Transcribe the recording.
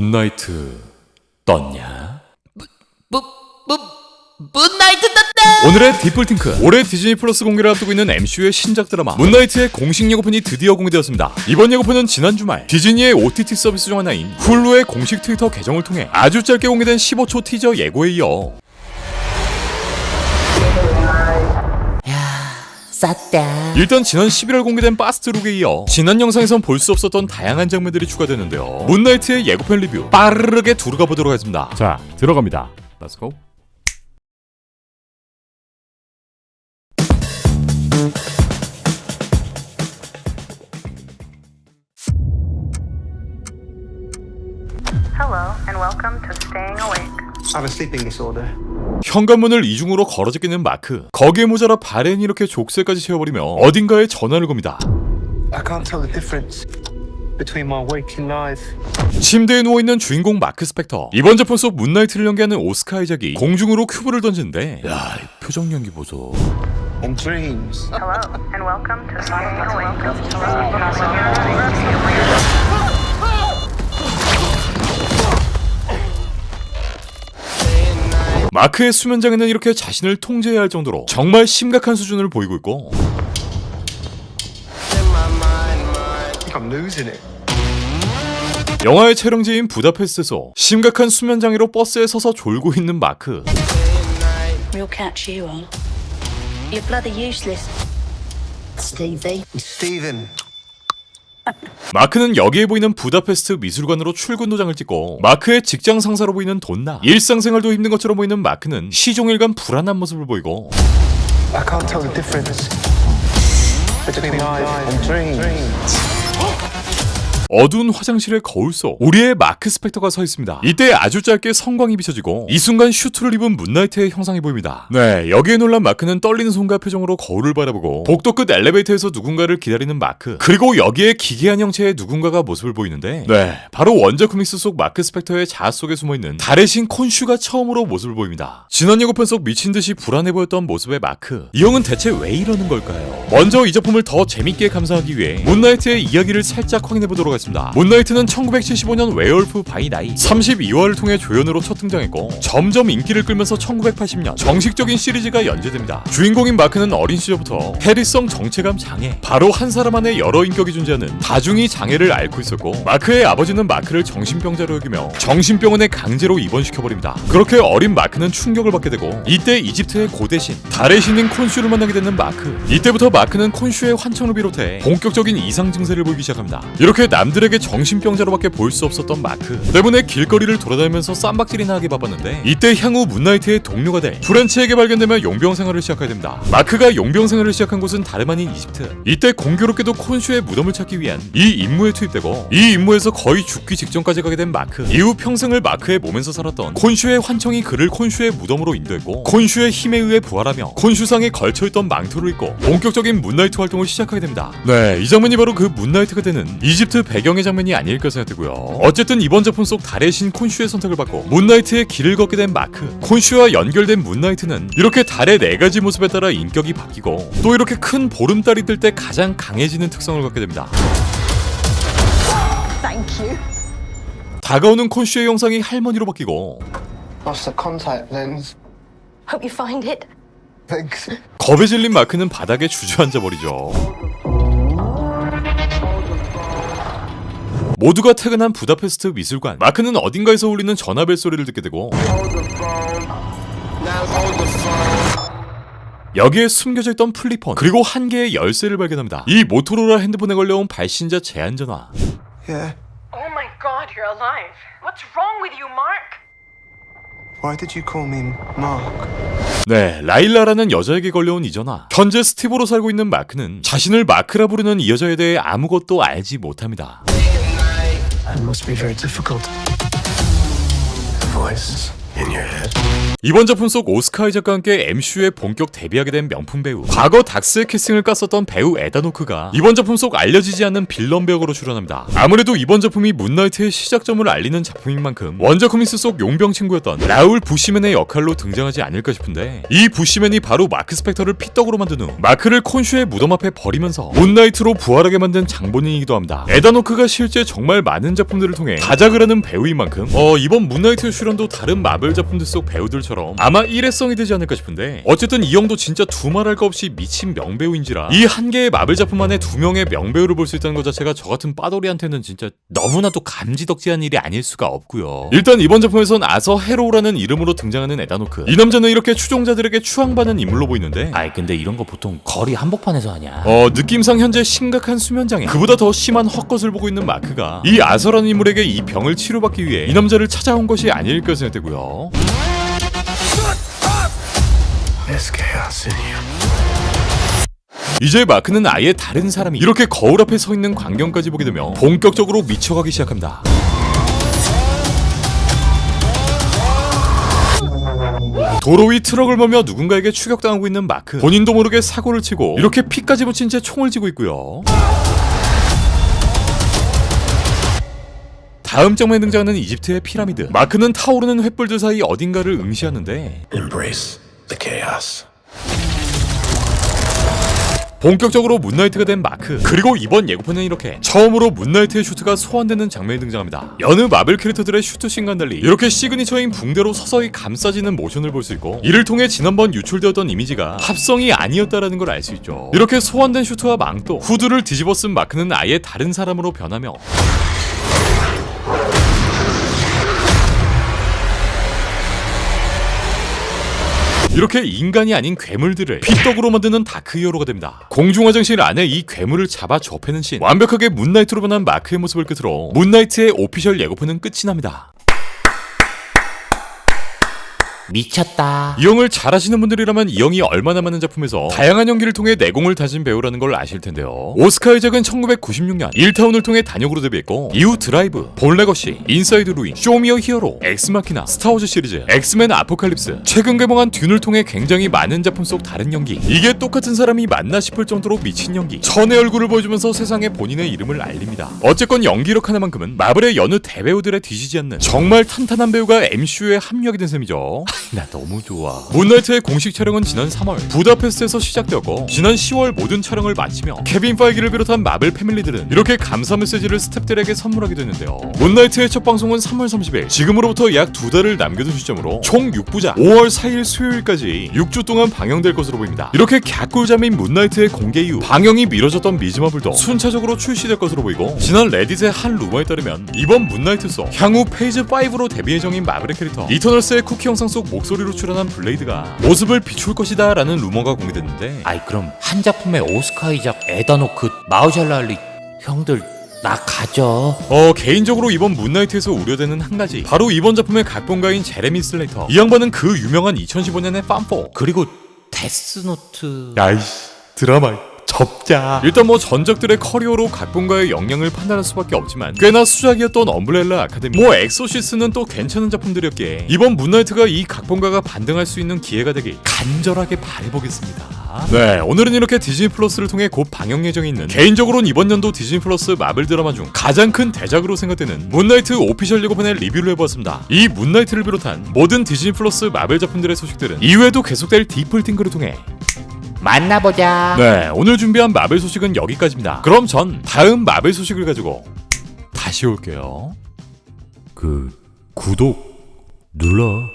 문나이트 떴냐? 무, 무, 문나이트 떴다! 오늘의 디플팅크 올해 디즈니 플러스 공개를 앞두고 있는 MCU의 신작 드라마 문나이트의 공식 예고편이 드디어 공개되었습니다 이번 예고편은 지난 주말 디즈니의 OTT 서비스 중 하나인 훌루의 공식 트위터 계정을 통해 아주 짧게 공개된 15초 티저 예고에 이어 쌌다. 일단 지난 11월 공개된 파스트룩에 이어 지난 영상에선 볼 수 없었던 다양한 장면들이 추가되는데요 문나이트의 예고편 리뷰 빠르게 두루가 보도록 하겠습니다 자 들어갑니다 Let's go Hello, and welcome to Staying Awake. 현관문을 이중으로 걸어제끼는 마크 거기에 모자라 발엔 이렇게 족쇄까지 채워버리며 어딘가에 전화를 겁니다 I can't tell the difference between my waking life. 침대에 누워 있는 주인공 마크 스펙터 이번 작품 속 문나이트를 연기하는 오스카 아이작이 공중으로 큐브를 던지는데 야이 표정 연기 보소 and dreams. Hello, and welcome to Staying Awake. 마크의 수면장에는 이렇게 자신을 통제해야 할 정도로 정말 심각한 수준을 보이고 있고. 영화의 촬영지인 부다페스트에서 심각한 수면장애로 버스에 서서 졸고 있는 마크 마크는 여기에 보이는 부다페스트 미술관으로 출근 도장을 찍고 마크의 직장 상사로 보이는 돈나 일상생활도 힘든 것처럼 보이는 마크는 시종일관 불안한 모습을 보이고 I can't tell the difference between life and dreams. 어두운 화장실의 거울 속 우리의 마크 스펙터가 서 있습니다. 이때 아주 짧게 성광이 비춰지고 이 순간 슈트를 입은 문나이트의 형상이 보입니다. 네, 여기에 놀란 마크는 떨리는 손과 표정으로 거울을 바라보고 복도 끝 엘리베이터에서 누군가를 기다리는 마크 그리고 여기에 기괴한 형체의 누군가가 모습을 보이는데 네, 바로 원작 코믹스 속 마크 스펙터의 자아 속에 숨어있는 달의 신 콘슈가 처음으로 모습을 보입니다. 지난 예고편 속 미친 듯이 불안해 보였던 모습의 마크 이 형은 대체 왜 이러는 걸까요? 먼저 이 작품을 더 재밌게 감상하기 위해 문나이트의 이야기를 살짝 확인해 보도록 하겠습니다. 문나이트는 1975년 웨어울프 바이 나이 32화를 통해 조연으로 첫 등장했고 점점 인기를 끌면서 1980년 정식적인 시리즈가 연재됩니다. 주인공인 마크는 어린 시절부터 해리성 정체감 장애 바로 한 사람 안에 여러 인격이 존재하는 다중이 장애를 앓고 있었고 마크의 아버지는 마크를 정신병자로 여기며 정신병원에 강제로 입원시켜버립니다. 그렇게 어린 마크는 충격을 받게 되고 이때 이집트의 고대신 달의 신인 콘슈를 만나게 되는 마크 이때부터 마크는 콘슈의 환청을 비롯해 본격적인 이상 증세를 보이기 시작합니다. 이렇게 남 들에게 정신병자로밖에 보일 수 없었던 마크 때문에 길거리를 돌아다니면서 쌈박질이나 하기 바빴는데 이때 향후 문나이트의 동료가 돼 프렌치에게 발견되며 용병 생활을 시작하게 됩니다. 마크가 용병 생활을 시작한 곳은 다름 아닌 이집트 이때 공교롭게도 콘슈의 무덤을 찾기 위한 이 임무에 투입되고 이 임무에서 거의 죽기 직전까지 가게 된 마크 이후 평생을 마크의 몸에서 살았던 콘슈의 환청이 그를 콘슈의 무덤으로 인도했고 콘슈의 힘에 의해 부활하며 콘슈상에 걸쳐있던 망토를 입고 본격적인 문나이트 활동을 시작하게 됩니다. 네, 이 장면이 바로 그 문나이트가 되는 이집트 배경의 장면이 아닐까 생각되고요. 어쨌든 이번 작품 속 달의 신 콘슈의 선택을 받고 문나이트의 길을 걷게 된 마크 콘슈와 연결된 문나이트는 이렇게 달의 네 가지 모습에 따라 인격이 바뀌고 또 이렇게 큰 보름달이 뜰 때 가장 강해지는 특성을 갖게 됩니다. Thank you. 다가오는 콘슈의 형상이 할머니로 바뀌고 Lost the contact lens. Hope you find it. Thanks. 겁에 질린 마크는 바닥에 주저앉아 버리죠. 모두가 퇴근한 부다페스트 미술관. 마크는 어딘가에서 울리는 전화벨 소리를 듣게 되고 여기에 숨겨져 있던 플리폰 그리고 한 개의 열쇠를 발견합니다. 이 모토로라 핸드폰에 걸려온 발신자 제한 전화. Yeah. Oh my god, you're alive. What's wrong with you, Mark? Why did you call me Mark? 네, 라일라라는 여자에게 걸려온 이 전화. 현재 스티브로 살고 있는 마크는 자신을 마크라 부르는 이 여자에 대해 아무것도 알지 못합니다. It must be very difficult. The voice. 이번 작품 속 오스카 아이작과 함께 MCU에 본격 데뷔하게 된 명품 배우 과거 닥스의 캐스팅을 깠었던 배우 에다노크가 이번 작품 속 알려지지 않는 빌런 배역으로 출연합니다. 아무래도 이번 작품이 문나이트의 시작점을 알리는 작품인 만큼 원작 코믹스 속 용병 친구였던 라울 부시맨의 역할로 등장하지 않을까 싶은데 이 부시맨이 바로 마크 스펙터를 피떡으로 만든 후 마크를 콘슈의 무덤 앞에 버리면서 문나이트로 부활하게 만든 장본인이기도 합니다. 에다노크가 실제 정말 많은 작품들을 통해 다작을 하는 배우인 만큼 어 이번 문나이트 출연도 다른 마블 작품들 속 배우들처럼 아마 일회성이 되지 않을까 싶은데 어쨌든 이 형도 진짜 두말할 거 없이 미친 명배우인지라 이 한 개의 마블 작품 안에 두 명의 명배우를 볼 수 있다는 것 자체가 저 같은 빠돌이한테는 진짜 너무나도 감지덕지한 일이 아닐 수가 없고요. 일단 이번 작품에선 아서 헤로우라는 이름으로 등장하는 에다노크. 이 남자는 이렇게 추종자들에게 추앙받는 인물로 보이는데 아이 근데 이런 거 보통 거리 한복판에서 하냐? 어 느낌상 현재 심각한 수면장애. 그보다 더 심한 헛것을 보고 있는 마크가 이 아서라는 인물에게 이 병을 치료받기 위해 이 남자를 찾아온 것이 아닐까 생각되고요 이제 마크는 아예 다른 사람이 이렇게 거울 앞에 서 있는 광경까지 보게 되며 본격적으로 미쳐가기 시작합니다. 도로 위 트럭을 몰며 누군가에게 추격당하고 있는 마크. 본인도 모르게 사고를 치고 이렇게 피까지 묻힌 채 총을 쥐고 있고요 다음 장면에 등장하는 이집트의 피라미드. 마크는 타오르는 횃불들 사이 어딘가를 응시하는데 Embrace the chaos. 본격적으로 문나이트가 된 마크. 그리고 이번 예고편은 이렇게. 처음으로 문나이트의 슈트가 소환되는 장면이 등장합니다. 여느 마블 캐릭터들의 슈트 씬과는 달리. 이렇게 시그니처인 붕대로 서서히 감싸지는 모션을 볼 수 있고 이를 통해 지난번 유출되었던 이미지가 합성이 아니었다라는 걸 알 수 있죠. 이렇게 소환된 슈트와 망토 후드를 뒤집어 쓴 마크는 아예 다른 사람으로 변하며 이렇게 인간이 아닌 괴물들을 피떡으로 만드는 다크 히어로가 됩니다. 공중 화장실 안에 이 괴물을 잡아 접해는 씬 완벽하게 문나이트로 변한 마크의 모습을 끝으로 문나이트의 오피셜 예고편은 끝이 납니다. 미쳤다 이 형을 잘 아시는 분들이라면 이 형이 얼마나 많은 작품에서 다양한 연기를 통해 내공을 다진 배우라는 걸 아실 텐데요. 오스카 이작은 1996년 1타운을 통해 단역으로 데뷔했고 이후 드라이브, 본 레거시, 인사이드 루인, 쇼미어 히어로, 엑스마키나, 스타워즈 시리즈, 엑스맨 아포칼립스, 최근 개봉한 듄을 통해 굉장히 많은 작품 속 다른 연기 이게 똑같은 사람이 맞나 싶을 정도로 미친 연기 천의 얼굴을 보여주면서 세상에 본인의 이름을 알립니다. 어쨌건 연기력 하나만큼은 마블의 여느 대배우들에 뒤지지 않는 정말 탄탄한 배우가 MCU에 합류하게 된 셈이죠. 나 너무 좋아 문나이트의 공식 촬영은 지난 3월 부다페스트에서 시작되었고 지난 10월 모든 촬영을 마치며 케빈 파이기를 비롯한 마블 패밀리들은 이렇게 감사 메시지를 스탭들에게 선물하기도 했는데요. 문나이트의 첫 방송은 3월 30일 지금으로부터 약 두 달을 남겨둔 시점으로 총 6부작 5월 4일 수요일까지 6주 동안 방영될 것으로 보입니다. 이렇게 갸꿀잠인 문나이트의 공개 이후 방영이 미뤄졌던 미즈마블도 순차적으로 출시될 것으로 보이고 지난 레딧의 한 루머에 따르면 이번 문나이트 속 향후 페이즈 5로 데뷔 예정인 마블의 캐릭터 이터널스의 쿠키 영상 속 목소리로 출연한 블레이드가 모습을 비출 것이다 라는 루머가 공개됐는데 아이 그럼 한 작품에 오스카 이작 에다노크 마우샬라 알리 형들 나 가져. 어 개인적으로 이번 문나이트에서 우려되는 한 가지. 바로 이번 작품의 각본가인 제레미 슬레이터. 이 양반은 그 유명한 2015년의 빰포. 그리고 데스노트. 야이씨 드라마 접자. 일단 뭐 전작들의 커리어로 각본가의 역량을 판단할 수밖에 없지만 꽤나 수작이었던 엄브렐라 아카데미. 뭐 엑소시스는 또 괜찮은 작품들이었기에 이번 문나이트가 이 각본가가 반등할 수 있는 기회가 되길 간절하게 바라보겠습니다. 네 오늘은 이렇게 디즈니 플러스를 통해 곧 방영 예정이 있는 개인적으로는 이번 연도 디즈니 플러스 마블 드라마 중 가장 큰 대작으로 생각되는 문나이트 오피셜 예고편의 리뷰를 해보았습니다. 이 문나이트를 비롯한 모든 디즈니 플러스 마블 작품들의 소식들은 이후에도 계속될 디플팅크를 통해 만나보자 네, 오늘 준비한 마블 소식은 여기까지입니다. 그럼 전 다음 마블 소식을 가지고 다시 올게요. 그 구독 눌러.